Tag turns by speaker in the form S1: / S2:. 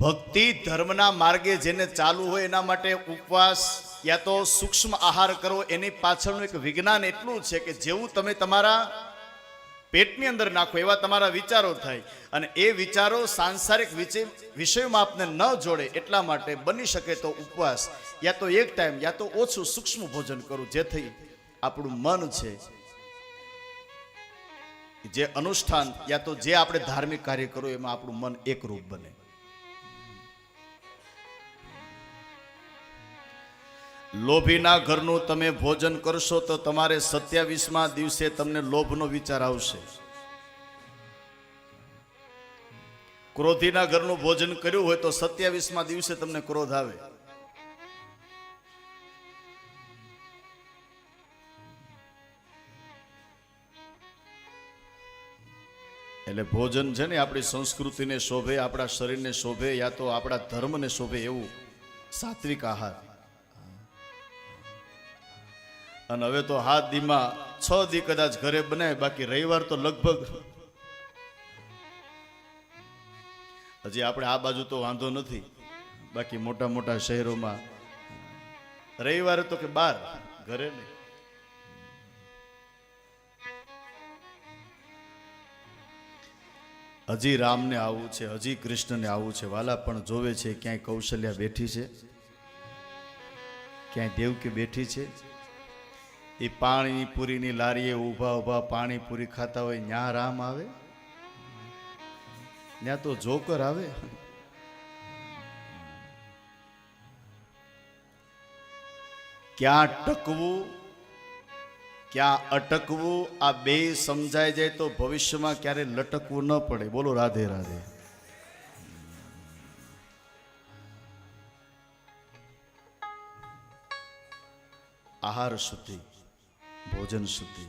S1: ભક્તિ ધર્મના માર્ગે જેને ચાલુ હોય એના માટે ઉપવાસ યા તો સૂક્ષ્મ આહાર કરવો એની પાછળનું એક વિજ્ઞાન એટલું છે કે જેવું તમે તમારા પેટની અંદર નાખો, એવા તમારા વિચારો થાય. અને એ વિચારો સાંસારિક વિષયમાં આપને ન જોડે એટલા માટે બની શકે તો ઉપવાસ, યા તો એક ટાઈમ યા તો ઓછું સૂક્ષ્મ ભોજન કરવું જેથી આપણું મન છે. જે અનુષ્ઠાન, યા તો જે આપણે ધાર્મિક કાર્ય કરવું એમાં આપણું મન એકરૂપ બને. લોભીના ઘરનું તમે ભોજન કરશો તો તમારે સત્યાવીસમાં દિવસે તમને લોભનો વિચાર આવશે. ક્રોધીના ઘરનું ભોજન કર્યું હોય તો સત્યાવીસમાં દિવસે તમને ક્રોધ આવે. એટલે ભોજન છે ને આપણી સંસ્કૃતિને શોભે, આપણા શરીરને શોભે, યા તો આપણા ધર્મને શોભે એવું સાત્વિક આહાર. અને હવે તો હાથ દીમાં છ દી કદાચ ઘરે બનાવે બાકી રવિવાર તો લગભગ. હજી આપણે આ બાજુ તો વાંધો નથી. બાકી મોટા મોટા શહેરોમાં રવિવારે તો કે બાર, ઘરે નહીં. હજી રામને આવું છે, હજી કૃષ્ણને આવું છે, વાલા પણ જોવે છે ક્યાંય કૌશલ્યા બેઠી છે. ક્યાંય દેવકી બેઠી છે. એ પાણીપુરીની લારીએ ઊભા ઊભા પાણીપુરી ખાતા હોય, ન્યા રામ આવે? ત્યાં તો જોકર આવે? ક્યાં ટકવું, ક્યાં અટકવું, આ બે સમજાઈ જાય તો ભવિષ્યમાં ક્યારે લટકવું ન પડે. બોલો રાધે રાધે. આહાર શુદ્ધિ. ભોજન શુદ્ધિ